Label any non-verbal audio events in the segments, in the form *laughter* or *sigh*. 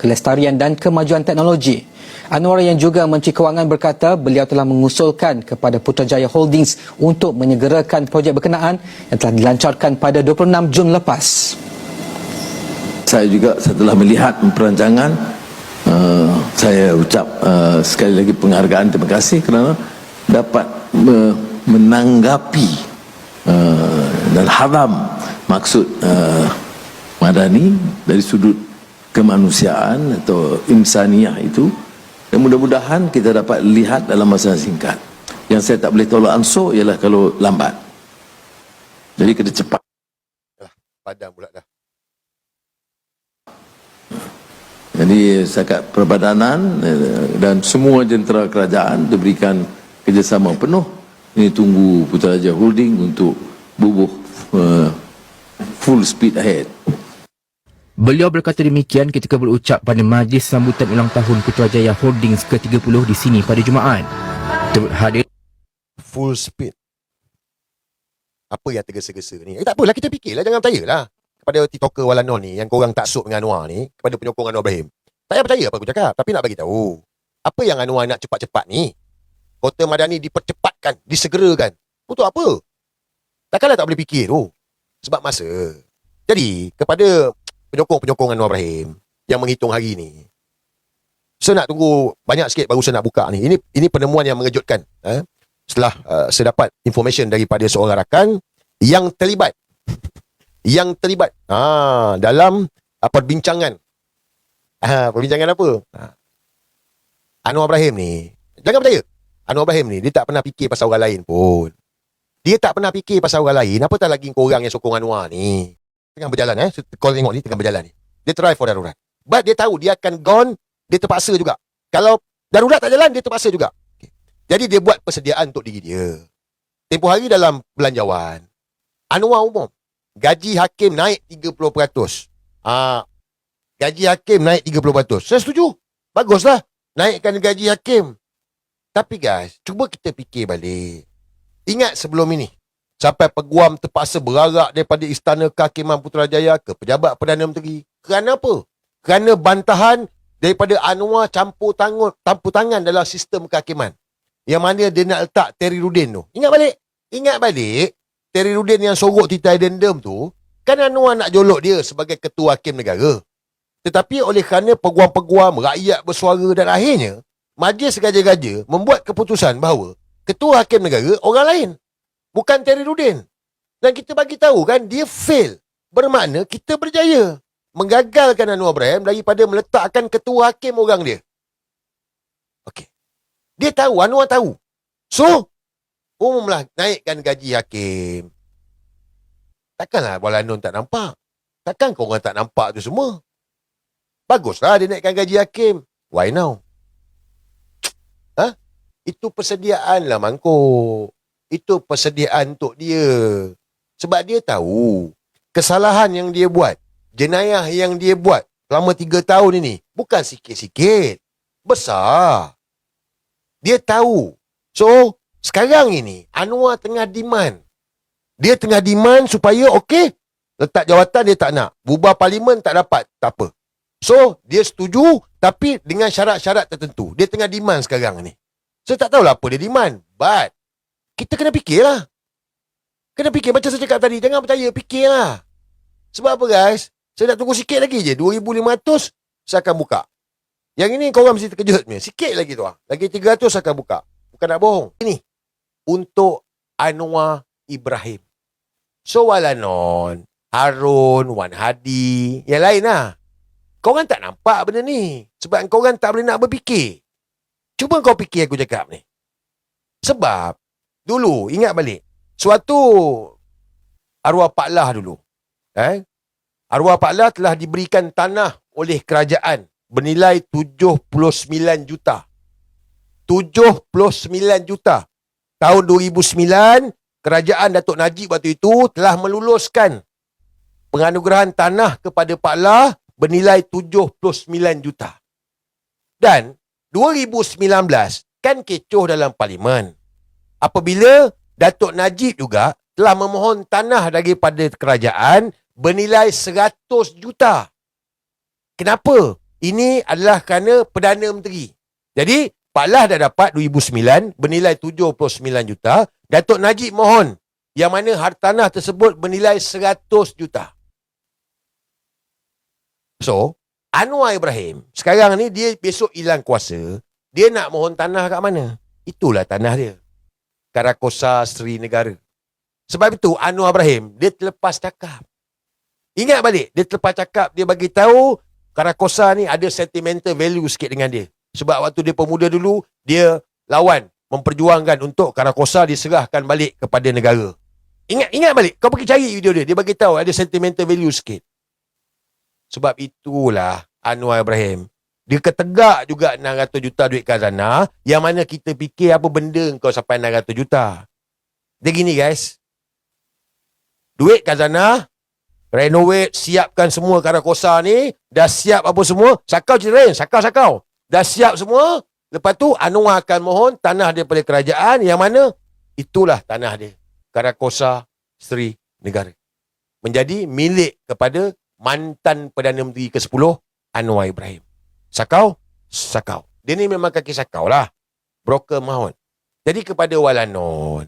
kelestarian dan kemajuan teknologi. Anwar yang juga Menteri Kewangan berkata beliau telah mengusulkan kepada Putrajaya Holdings untuk menyegerakan projek berkenaan yang telah dilancarkan pada 26 Jun lepas. Saya juga setelah melihat perancangan uh, saya ucap uh, sekali lagi penghargaan terima kasih kerana dapat uh, menanggapi uh, dan hadam maksud uh, Madani dari sudut kemanusiaan atau insaniah itu dan mudah-mudahan kita dapat lihat dalam masa singkat yang saya tak boleh tolak ansur ialah kalau lambat jadi kena cepat Padam pula dah. Jadi zakat perbadanan eh, dan semua jentera kerajaan diberikan kerjasama penuh. Ini tunggu Putrajaya Holding untuk bubuh uh, full speed ahead. Beliau berkata demikian ketika berucap pada majlis sambutan ulang tahun Putrajaya Holdings ke-30 di sini pada Jumaat. Turut hadir Full speed. Apa yang tergesa-gesa ni? Eh, tak apalah, kita fikirlah. Jangan percayalah. Kepada TikToker Walanon ni, yang korang tak sup dengan Anwar ni, kepada penyokong Anwar Ibrahim. Tak payah percaya apa aku cakap. Tapi nak bagi tahu. Apa yang Anwar nak cepat-cepat ni? Kota Madani dipercepatkan, disegerakan. Untuk apa? Takkanlah tak boleh fikir tu. Sebab masa. Jadi, kepada penyokong-penyokong Anwar Ibrahim yang menghitung hari ni, saya nak tunggu banyak sikit baru saya nak buka ni. Ini ini penemuan yang mengejutkan. Eh? Setelah uh, saya dapat information daripada seorang rakan yang terlibat. yang terlibat ha, dalam uh, perbincangan. Ha, perbincangan apa? Ha. Anwar Ibrahim ni, jangan percaya. Anwar Ibrahim ni, dia tak pernah fikir pasal orang lain pun. Dia tak pernah fikir pasal orang lain. Apa tak lagi korang yang sokong Anwar ni? Tengah berjalan eh. Kau tengok ni tengah berjalan ni. Dia try for darurat. But dia tahu dia akan gone dia terpaksa juga. Kalau darurat tak jalan, dia terpaksa juga. Okay. Jadi dia buat persediaan untuk diri dia. Tempoh hari dalam belanjawan, Anwar umum, gaji hakim naik 30%. Ah, gaji hakim naik 30%. Saya setuju. Baguslah. Naikkan gaji hakim. Tapi guys, cuba kita fikir balik. Ingat sebelum ini, sampai peguam terpaksa berarak daripada Istana Kehakiman Putrajaya ke Pejabat Perdana Menteri. Kerana apa? Kerana bantahan daripada Anwar campur tangan, campur tangan dalam sistem kehakiman. Yang mana dia nak letak Terry Rudin tu. Ingat balik. Ingat balik. Terry Rudin yang sorok tita addendum tu. Kan Anwar nak jolok dia sebagai ketua hakim negara. Tetapi oleh kerana peguam-peguam, rakyat bersuara dan akhirnya, Majlis Gaja-Gaja membuat keputusan bahawa ketua hakim negara orang lain. Bukan Terry Rudin. Dan kita bagi tahu kan, dia fail. Bermakna kita berjaya menggagalkan Anwar Ibrahim daripada meletakkan ketua hakim orang dia. Okey. Dia tahu, Anwar tahu. So, umumlah naikkan gaji hakim. Takkanlah Bola Nun tak nampak. Takkan kau orang tak nampak tu semua. Baguslah dia naikkan gaji hakim. Why now? Ha? Itu persediaan lah mangkuk. Itu persediaan untuk dia. Sebab dia tahu kesalahan yang dia buat jenayah yang dia buat selama tiga tahun ini bukan sikit-sikit. Besar. Dia tahu. So, sekarang ini Anwar tengah demand. Dia tengah demand supaya okey, letak jawatan dia tak nak. Bubar parlimen tak dapat, tak apa. So, dia setuju tapi dengan syarat-syarat tertentu. Dia tengah demand sekarang ni. Saya tak tahulah apa dia demand. But, kita kena fikirlah. Kena fikir macam saya cakap tadi. Jangan percaya, fikirlah. Sebab apa guys? Saya nak tunggu sikit lagi je. 2,500 saya akan buka. Yang ini korang mesti terkejut. Sikit lagi tu. ah. Lagi 300 saya akan buka. Bukan nak bohong. Ini. Untuk Anwar Ibrahim. So Walanon, Harun, Wan Hadi, yang lain lah. Korang tak nampak benda ni. Sebab korang tak boleh nak berfikir. Cuba kau fikir aku cakap ni. Sebab, dulu, ingat balik. Suatu arwah Pak Lah dulu. Eh? Arwah Pak Lah telah diberikan tanah oleh kerajaan bernilai 79 juta. 79 juta. Tahun 2009, kerajaan Datuk Najib waktu itu telah meluluskan penganugerahan tanah kepada Pak Lah bernilai 79 juta. Dan 2019 kan kecoh dalam parlimen. Apabila Datuk Najib juga telah memohon tanah daripada kerajaan bernilai 100 juta. Kenapa? ini adalah kerana Perdana Menteri. Jadi, Pak Lah dah dapat 2009 bernilai 79 juta. Datuk Najib mohon yang mana hartanah tersebut bernilai 100 juta. So, Anwar Ibrahim, sekarang ni dia besok hilang kuasa, dia nak mohon tanah kat mana? Itulah tanah dia. Karakosa Sri Negara. Sebab itu Anwar Ibrahim, dia terlepas cakap. Ingat balik, dia terlepas cakap, dia bagi tahu Karakosa ni ada sentimental value sikit dengan dia. Sebab waktu dia pemuda dulu, dia lawan, memperjuangkan untuk Karakosa diserahkan balik kepada negara. Ingat ingat balik, kau pergi cari video dia, dia bagi tahu ada sentimental value sikit. Sebab itulah Anwar Ibrahim. Dia ketegak juga 600 juta duit khazanah yang mana kita fikir apa benda kau sampai 600 juta. Dia gini guys. Duit khazanah, renovate, siapkan semua karakosa ni, dah siap apa semua, sakau cerain, sakau-sakau. Dah siap semua, lepas tu Anwar akan mohon tanah daripada kerajaan yang mana itulah tanah dia. Karakosa Sri Negara. Menjadi milik kepada mantan Perdana Menteri ke-10 Anwar Ibrahim. Sakau? Sakau. Dia ni memang kaki sakau lah. Broker mahon. Jadi kepada Walanon,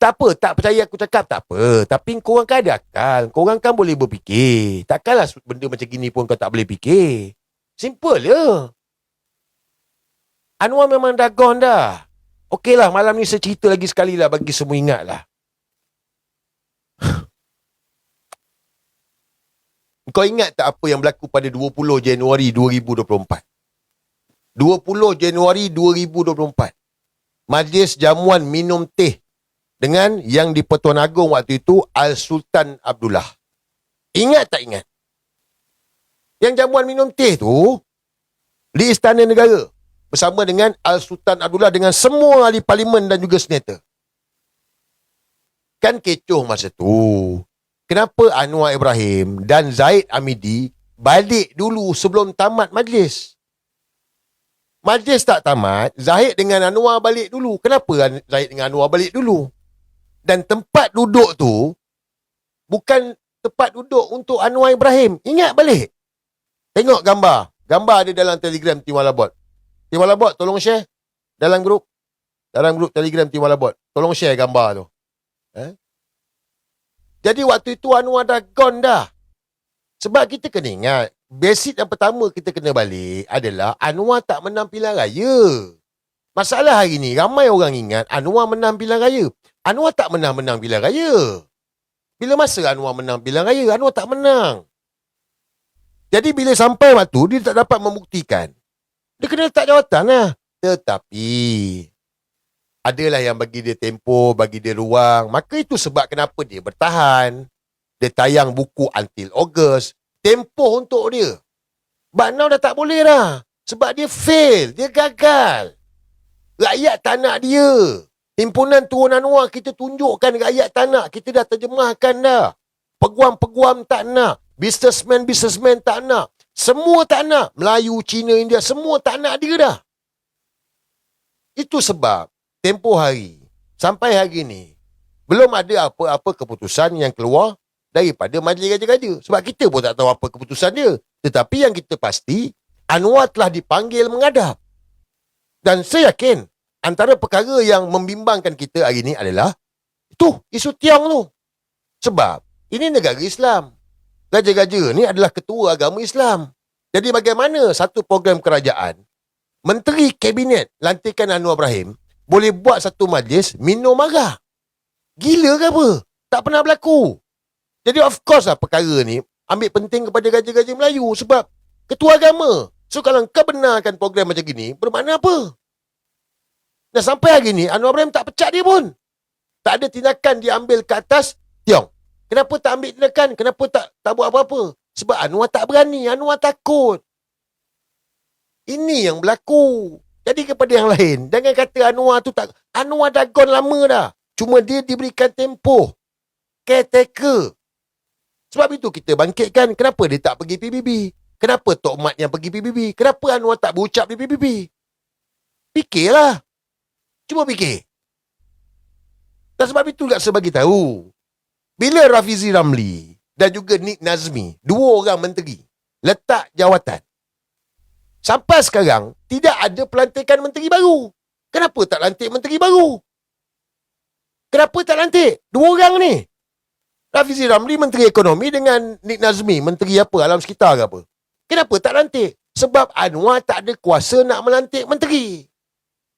tak apa, tak percaya aku cakap, tak apa. Tapi korang kan ada akal. Korang kan boleh berfikir. Takkanlah benda macam gini pun kau tak boleh fikir. Simple je. Anwar memang dah gone dah. Okeylah, malam ni saya cerita lagi sekali lah bagi semua ingat lah. Kau ingat tak apa yang berlaku pada 20 Januari 2024? 20 Januari 2024. Majlis jamuan minum teh dengan yang di Pertuan Agong waktu itu Al-Sultan Abdullah. Ingat tak ingat? Yang jamuan minum teh tu di Istana Negara bersama dengan Al-Sultan Abdullah dengan semua ahli parlimen dan juga senator. Kan kecoh masa tu. Kenapa Anwar Ibrahim dan Zaid Amidi balik dulu sebelum tamat majlis? Majlis tak tamat, Zahid dengan Anwar balik dulu. Kenapa Zahid dengan Anwar balik dulu? Dan tempat duduk tu bukan tempat duduk untuk Anwar Ibrahim. Ingat balik. Tengok gambar. Gambar ada dalam Telegram Tiwalabot. Tiwalabot tolong share dalam grup dalam grup Telegram Tiwalabot. Tolong share gambar tu. Eh? Jadi waktu itu Anwar dah gone dah. Sebab kita kena ingat, basic yang pertama kita kena balik adalah Anwar tak menang pilihan raya. Masalah hari ni, ramai orang ingat Anwar menang pilihan raya. Anwar tak menang-menang pilihan raya. Bila masa Anwar menang pilihan raya, Anwar tak menang. Jadi bila sampai waktu, dia tak dapat membuktikan. Dia kena letak jawatan lah. Tetapi, adalah yang bagi dia tempoh, bagi dia ruang. Maka itu sebab kenapa dia bertahan. Dia tayang buku until August. Tempoh untuk dia. But now dah tak boleh dah. Sebab dia fail. Dia gagal. Rakyat tak nak dia. Himpunan Turun Anwar kita tunjukkan rakyat tak nak. Kita dah terjemahkan dah. Peguam-peguam tak nak. Businessman-businessman tak nak. Semua tak nak. Melayu, Cina, India. Semua tak nak dia dah. Itu sebab tempoh hari sampai hari ni belum ada apa-apa keputusan yang keluar daripada majlis raja-raja. Sebab kita pun tak tahu apa keputusan dia. Tetapi yang kita pasti, Anwar telah dipanggil menghadap. Dan saya yakin, antara perkara yang membimbangkan kita hari ini adalah, itu isu tiang tu. Sebab, ini negara Islam. Raja-raja ni adalah ketua agama Islam. Jadi bagaimana satu program kerajaan, Menteri Kabinet lantikan Anwar Ibrahim, boleh buat satu majlis minum marah. Gila ke apa? Tak pernah berlaku. Jadi of course lah perkara ni ambil penting kepada raja-raja Melayu sebab ketua agama. So kalau kau benarkan program macam gini, bermakna apa? Dan sampai hari ni Anwar Ibrahim tak pecat dia pun. Tak ada tindakan dia ambil ke atas Tiong. Kenapa tak ambil tindakan? Kenapa tak tak buat apa-apa? Sebab Anwar tak berani, Anwar takut. Ini yang berlaku. Jadi kepada yang lain, jangan kata Anwar tu tak... Anwar dah gone lama dah. Cuma dia diberikan tempoh. Caretaker. Sebab itu kita bangkitkan. Kenapa dia tak pergi PBB? Kenapa Tok Mat yang pergi PBB? Kenapa Anwar tak berucap di PBB? Fikirlah. Cuma fikir. Dan sebab itu tak sebagi tahu. Bila Rafizi Ramli dan juga Nick Nazmi, dua orang menteri, letak jawatan. Sampai sekarang, tidak ada pelantikan menteri baru. Kenapa tak lantik menteri baru? Kenapa tak lantik? Dua orang ni. Rafizi Ramli Menteri Ekonomi dengan Nik Nazmi Menteri apa alam sekitar ke apa. Kenapa tak lantik? Sebab Anwar tak ada kuasa nak melantik menteri.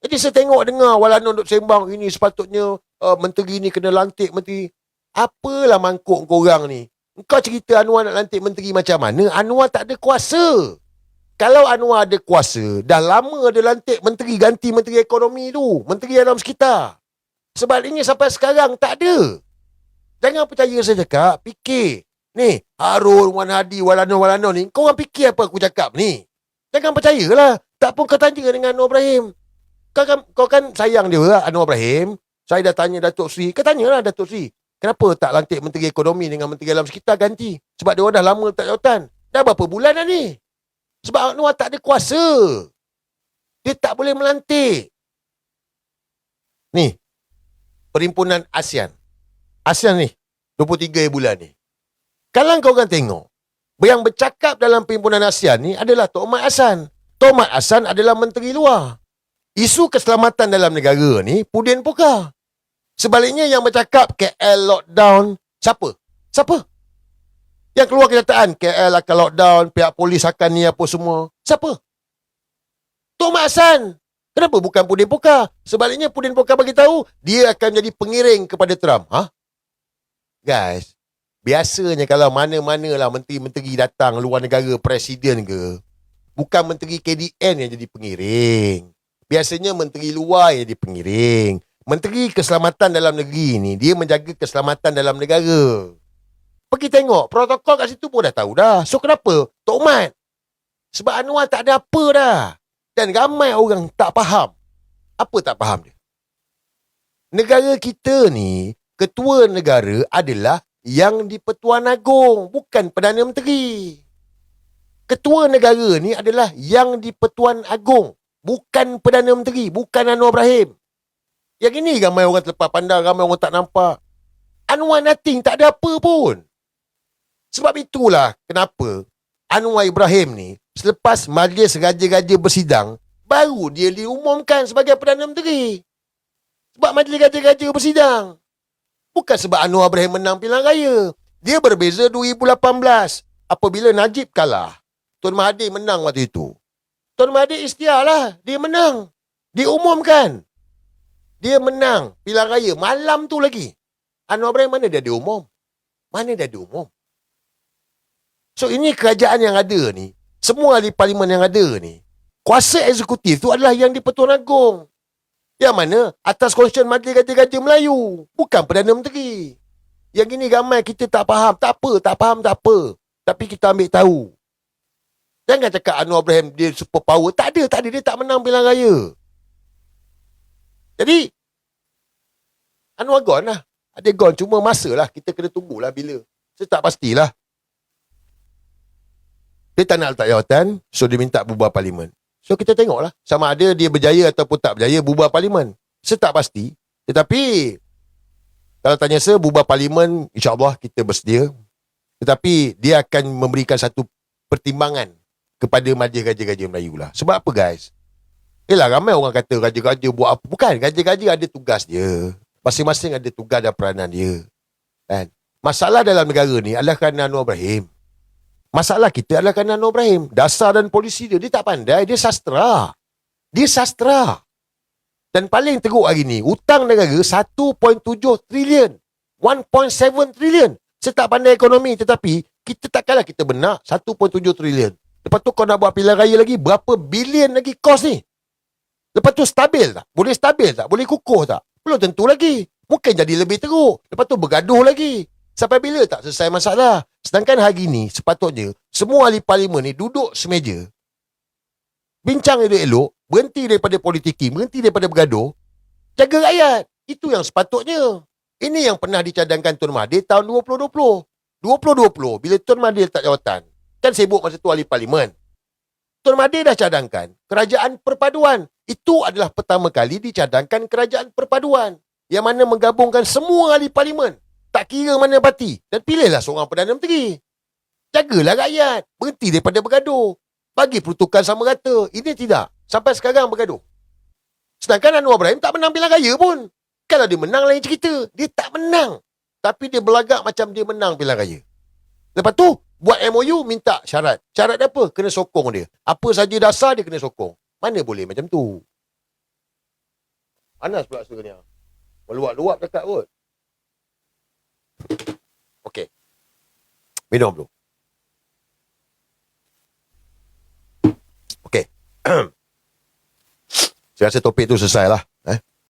Jadi saya tengok dengar Walanon duk sembang ini sepatutnya uh, menteri ni kena lantik menteri. Apalah mangkuk korang ni? Kau cerita Anwar nak lantik menteri macam mana? Anwar tak ada kuasa. Kalau Anwar ada kuasa, dah lama dia lantik menteri ganti menteri ekonomi tu, menteri alam sekitar. Sebab ini sampai sekarang tak ada. Jangan percaya saya cakap, fikir. Ni, Harun, Wan Hadi, Walano-Walano ni, kau orang fikir apa aku cakap ni? Jangan percayalah. Tak pun kau tanya dengan Anwar Ibrahim. Kau kan, kau kan sayang dia lah, Anwar Ibrahim. Saya dah tanya Datuk Sri. Kau tanyalah Datuk Sri. Kenapa tak lantik Menteri Ekonomi dengan Menteri Alam Sekitar ganti? Sebab dia orang dah lama tak jawatan. Dah berapa bulan dah ni? Sebab Anwar tak ada kuasa. Dia tak boleh melantik. Ni, Perhimpunan ASEAN. ASEAN ni, 23 bulan ni. Kalau kau orang tengok, yang bercakap dalam perhimpunan ASEAN ni adalah Tok Mat Hassan. Tok Mat Hassan adalah menteri luar. Isu keselamatan dalam negara ni, Pudin Poka. Sebaliknya yang bercakap KL lockdown, siapa? Siapa? Yang keluar kenyataan KL akan lockdown, pihak polis akan ni apa semua. Siapa? Tok Mat Hassan. Kenapa bukan Pudin Poka? Sebaliknya Pudin Poka bagi tahu dia akan jadi pengiring kepada Trump. Ha? Guys, biasanya kalau mana-mana lah menteri-menteri datang luar negara presiden ke, bukan menteri KDN yang jadi pengiring. Biasanya menteri luar yang jadi pengiring. Menteri Keselamatan dalam negeri ni, dia menjaga keselamatan dalam negara. Pergi tengok, protokol kat situ pun dah tahu dah. So kenapa? Tok Mat. Sebab Anwar tak ada apa dah. Dan ramai orang tak faham. Apa tak faham dia? Negara kita ni, ketua negara adalah yang di Pertuan Agong, bukan Perdana Menteri. Ketua negara ni adalah yang di Pertuan Agong, bukan Perdana Menteri, bukan Anwar Ibrahim. Yang ini ramai orang terlepas pandang, ramai orang tak nampak. Anwar nothing, tak ada apa pun. Sebab itulah kenapa Anwar Ibrahim ni selepas majlis raja-raja bersidang, baru dia diumumkan sebagai Perdana Menteri. Sebab majlis raja-raja bersidang. Bukan sebab Anwar Ibrahim menang pilihan raya. Dia berbeza 2018 apabila Najib kalah. Tun Mahathir menang waktu itu. Tun Mahathir istiarlah. Dia menang. Diumumkan. Dia menang pilihan raya. Malam tu lagi. Anwar Ibrahim mana dia diumum? Mana dia diumum? So ini kerajaan yang ada ni semua ahli parlimen yang ada ni, kuasa eksekutif tu adalah yang di Pertuan Agong. Yang mana atas konstitusi Majlis Raja-Raja Melayu. Bukan Perdana Menteri. Yang ini ramai kita tak faham. Tak apa, tak faham, tak apa. Tapi kita ambil tahu. Jangan cakap Anwar Ibrahim dia super power. Tak ada, tak ada. Dia tak menang pilihan raya. Jadi, Anwar gone lah. Ada gone. Cuma masa lah. Kita kena tunggulah bila. Saya tak pastilah. Dia tak nak letak jawatan, so dia minta bubar parlimen. So kita tengoklah sama ada dia berjaya ataupun tak berjaya bubar parlimen. Saya tak pasti. Tetapi kalau tanya saya bubar parlimen, insyaAllah kita bersedia. Tetapi dia akan memberikan satu pertimbangan kepada majlis gaji-gaji Melayu lah. Sebab apa guys? Yelah ramai orang kata raja-raja buat apa. Bukan, raja-raja ada tugas dia. Masing-masing ada tugas dan peranan dia. Kan? Masalah dalam negara ni adalah kerana Anwar Ibrahim. Masalah kita adalah kerana Anwar Ibrahim. Dasar dan polisi dia, dia tak pandai. Dia sastra. Dia sastra. Dan paling teruk hari ni, hutang negara 1.7 trilion. 1.7 trilion. Saya tak pandai ekonomi tetapi kita takkanlah kita benar 1.7 trilion. Lepas tu kau nak buat pilihan raya lagi, berapa bilion lagi kos ni? Lepas tu stabil tak? Boleh stabil tak? Boleh kukuh tak? Belum tentu lagi. Mungkin jadi lebih teruk. Lepas tu bergaduh lagi. Sampai bila tak selesai masalah? Sedangkan hari ni sepatutnya semua ahli parlimen ni duduk semeja. Bincang elok-elok, berhenti daripada politiki, berhenti daripada bergaduh. Jaga rakyat. Itu yang sepatutnya. Ini yang pernah dicadangkan Tun Mahathir tahun 2020. 2020, bila Tun Mahathir letak jawatan, kan sibuk masa tu ahli parlimen. Tun Mahathir dah cadangkan kerajaan perpaduan. Itu adalah pertama kali dicadangkan kerajaan perpaduan. Yang mana menggabungkan semua ahli parlimen. Tak kira mana parti. Dan pilihlah seorang Perdana Menteri. Jagalah rakyat. Berhenti daripada bergaduh. Bagi peruntukan sama rata. Ini tidak. Sampai sekarang bergaduh. Sedangkan Anwar Ibrahim tak menang pilihan raya pun. Kalau dia menang lain cerita. Dia tak menang. Tapi dia berlagak macam dia menang pilihan raya. Lepas tu, buat MOU minta syarat. Syarat dia apa? Kena sokong dia. Apa saja dasar dia kena sokong. Mana boleh macam tu? Panas pula suara ni. Meluap-luap dekat kot. Okey. Minum dulu. Okey. *clears throat* Saya rasa topik tu selesai lah. Eh?